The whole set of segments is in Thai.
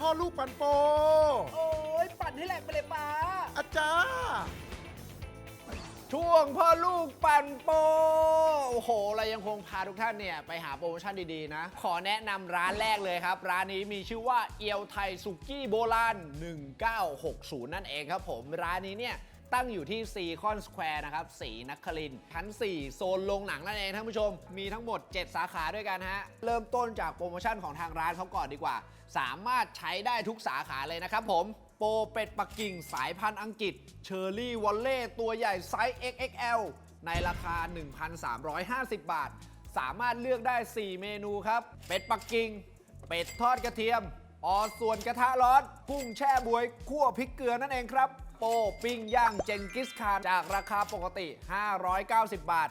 พ่อลูกปันโป โอ้ยปั่นให้แหลกไปเลยป้า อาจารย์ ช่วงพ่อลูกปั่นโปรโอ้โห เรายังคงพาทุกท่านเนี่ย ไปหาโปรโมชั่นดีๆนะ ขอแนะนำร้านแรกเลยครับ ร้านนี้มีชื่อว่าเอียวไทยสุกี้โบราณ 1960 นั่นเองครับผม ร้านนี้เนี่ย ตั้งอยู่ที่ซีคอนสแควร์นะครับสีนครินชั้น 4 โซนโรงหนังนั่นเองท่านผู้ชม มีทั้งหมด 7 สาขาด้วยกันฮะ เริ่มต้นจากโปรโมชั่นของทางร้านเขาก่อนดีกว่า สามารถใช้ได้ทุกสาขาเลยนะครับผม โปรเป็ดปักกิ่งสายพันธุ์อังกฤษเชอร์รี่วอลเล่ตัวใหญ่ไซส์ XXL ในราคา 1,350 บาท สามารถเลือกได้ 4 เมนูครับ เป็ดปักกิ่ง เป็ดทอดกระเทียม ออส่วนกระทะร้อนกุ้งแช่บวยคั่วพริกเกลือนั่นเองครับ โปปิ้งย่างเจนกิสคานจากราคาปกติ 590 บาท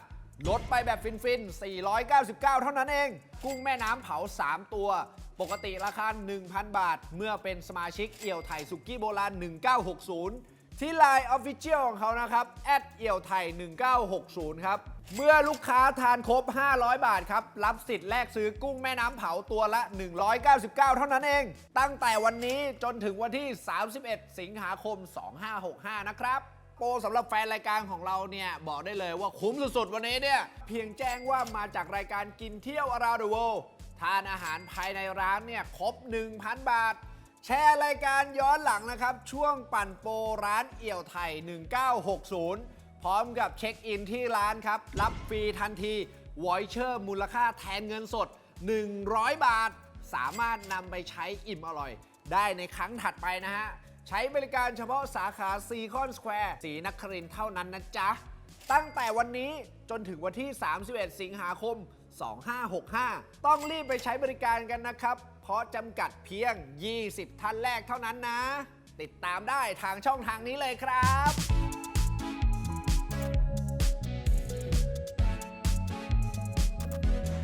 ลดไปแบบฟินๆ 499 เท่านั้นเอง กุ้งแม่น้ำเผา 3 ตัว ปกติราคา 1,000 บาท เมื่อเป็นสมาชิกเอี่ยวไทยสุกี้โบราณ 1960 ที่ Line Official ของเขานะครับแอดเอี่ยวไทย 1960 ครับ เมื่อลูกค้าทานครบ 500 บาทครับ รับสิทธิ์แลกซื้อกุ้งแม่น้ำเผาตัวละ 199 เท่านั้นเอง ตั้งแต่วันนี้จนถึงวันที่ 31 สิงหาคม 2565 นะครับโปรสำหรับแฟนรายการของเราเนี่ย บอกได้เลยว่าคุ้มสุดๆ วันนี้เนี่ย เพียงแจ้งว่ามาจากรายการกินเที่ยว around the world ทานอาหารภายในร้านเนี่ย ครบ 1,000 บาท แชร์รายการย้อนหลังนะครับ ช่วงปั่นโปรร้านเอี่ยวไทย 1960 พร้อมกับเช็คอินที่ร้านครับ รับฟรีทันทีวอยเชอร์มูลค่าแทนเงินสด 100 บาท สามารถนำไปใช้อิ่มอร่อย ได้ในครั้งถัดไปนะฮะ ใช้บริการเฉพาะสาขาซีคอนสแควร์สีนครินเท่านั้นนะจ๊ะ ตั้งแต่วันนี้จนถึงวันที่ 31 สิงหาคม 2565 ต้องรีบไปใช้บริการกันนะครับ เพราะจำกัดเพียง 20 ท่านแรกเท่านั้นนะ ติดตามได้ทางช่องทางนี้เลยครับ